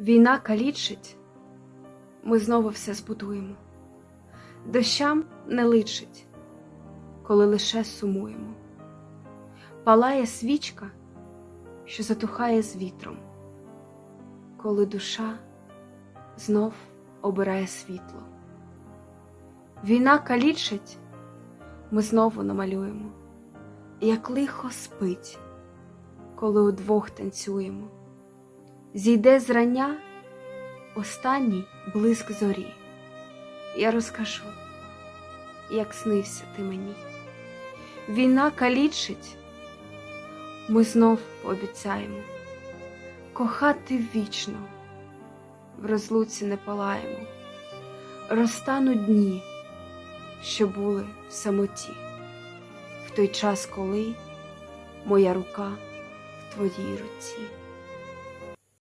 Війна калічить, ми знову все збудуємо. Дощам не личить, коли лише сумуємо. Палає свічка, що затухає з вітром, коли душа знов обирає світло. Війна калічить, ми знову намалюємо, як лихо спить, коли удвох танцюємо. Зійде зрання останній блиск зорі. Я розкажу, як снився ти мені. Війна калічить, ми знов пообіцяємо кохати вічно, в розлуці не палаємо, розтануть дні, що були в самоті, в той час, коли моя рука в твоїй руці.